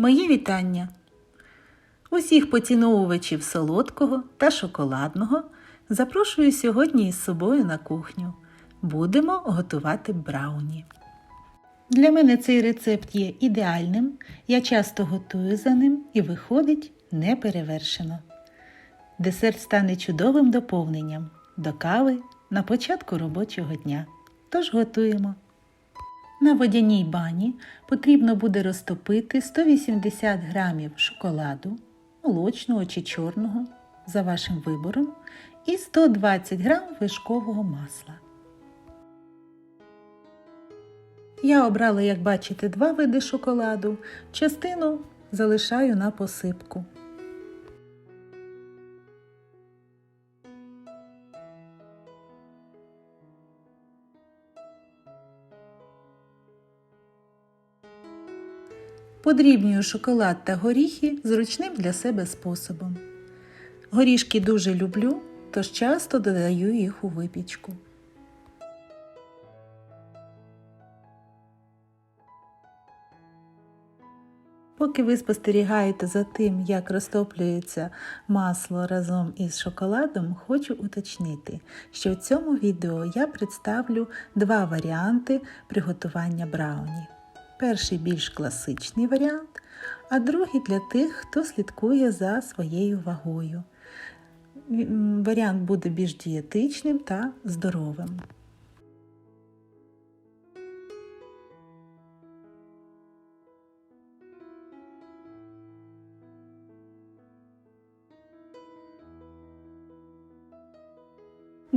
Мої вітання! Усіх поціновувачів солодкого та шоколадного запрошую сьогодні із собою на кухню. Будемо готувати брауні. Для мене цей рецепт є ідеальним, я часто готую за ним і виходить неперевершено. Десерт стане чудовим доповненням до кави на початку робочого дня. Тож готуємо. На водяній бані потрібно буде розтопити 180 грамів шоколаду, молочного чи чорного, за вашим вибором, і 120 грам вишкового масла. Я обрала, як бачите, два види шоколаду. Частину залишаю на посипку. Подрібнюю шоколад та горіхи зручним для себе способом. Горішки дуже люблю, тож часто додаю їх у випічку. Поки ви спостерігаєте за тим, як розтоплюється масло разом із шоколадом, хочу уточнити, що в цьому відео я представлю два варіанти приготування брауні. Перший більш класичний варіант, а другий для тих, хто слідкує за своєю вагою. Варіант буде більш дієтичним та здоровим.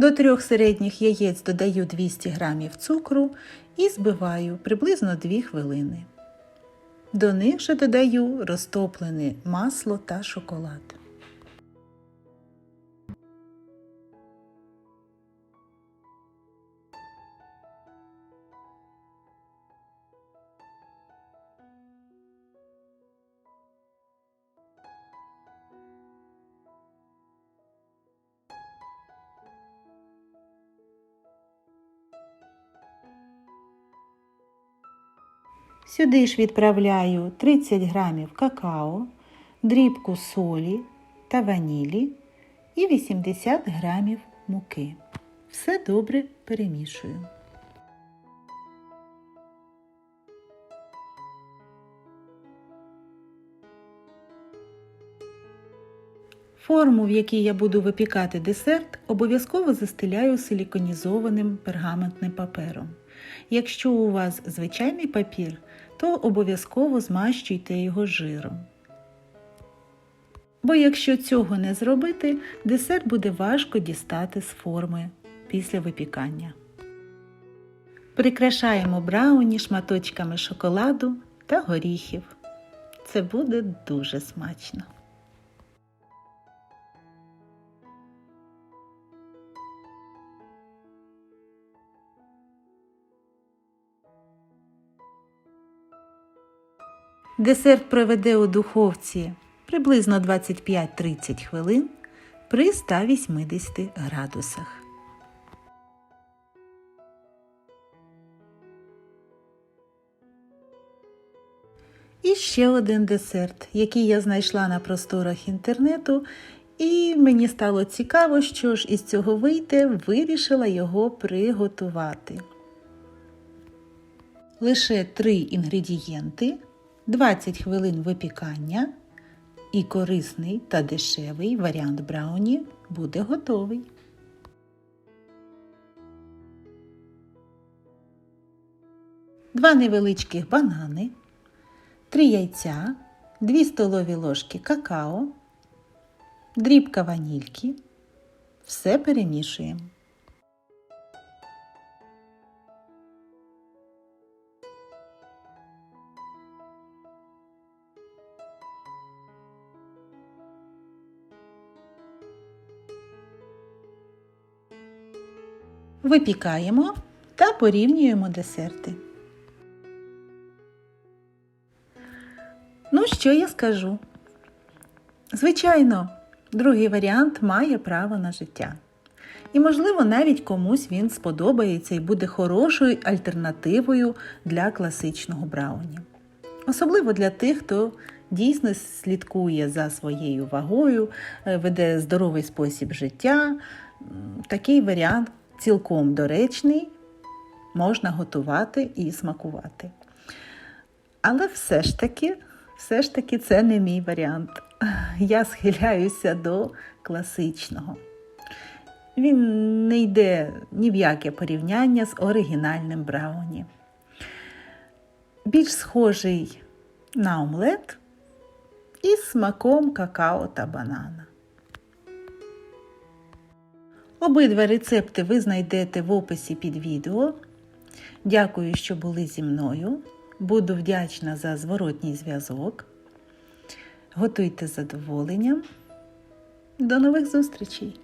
До трьох середніх яєць додаю 200 г цукру і збиваю приблизно 2 хвилини. До них же додаю розтоплене масло та шоколад. Сюди ж відправляю 30 грамів какао, дрібку солі та ванілі і 80 грамів муки. Все добре перемішую. Форму, в якій я буду випікати десерт, обов'язково застеляю силіконізованим пергаментним папером. Якщо у вас звичайний папір, то обов'язково змащуйте його жиром. Бо якщо цього не зробити, десерт буде важко дістати з форми після випікання. Прикрашаємо брауні шматочками шоколаду та горіхів. Це буде дуже смачно. Десерт проведе у духовці приблизно 25-30 хвилин при 180 градусах. І ще один десерт, який я знайшла на просторах інтернету, і мені стало цікаво, що ж із цього вийде, вирішила його приготувати. Лише три інгредієнти. 20 хвилин випікання і корисний та дешевий варіант брауні буде готовий. Два невеличких банани, 3 яйця, 2 столові ложки какао, дрібка ванільки. Все перемішуємо. Випікаємо та порівнюємо десерти. Ну, що я скажу? Звичайно, другий варіант має право на життя. І, можливо, навіть комусь він сподобається і буде хорошою альтернативою для класичного брауні. Особливо для тих, хто дійсно слідкує за своєю вагою, е, веде здоровий спосіб життя. Такий варіант цілком доречний, можна готувати і смакувати. Але все ж таки, все ж таки, це не мій варіант. Я схиляюся до класичного. Він не йде ні в яке порівняння з оригінальним брауні. Більш схожий на омлет із смаком какао та банана. Обидва рецепти ви знайдете в описі під відео. Дякую, що були зі мною. Буду вдячна за зворотній зв'язок. Готуйте задоволенням. До нових зустрічей!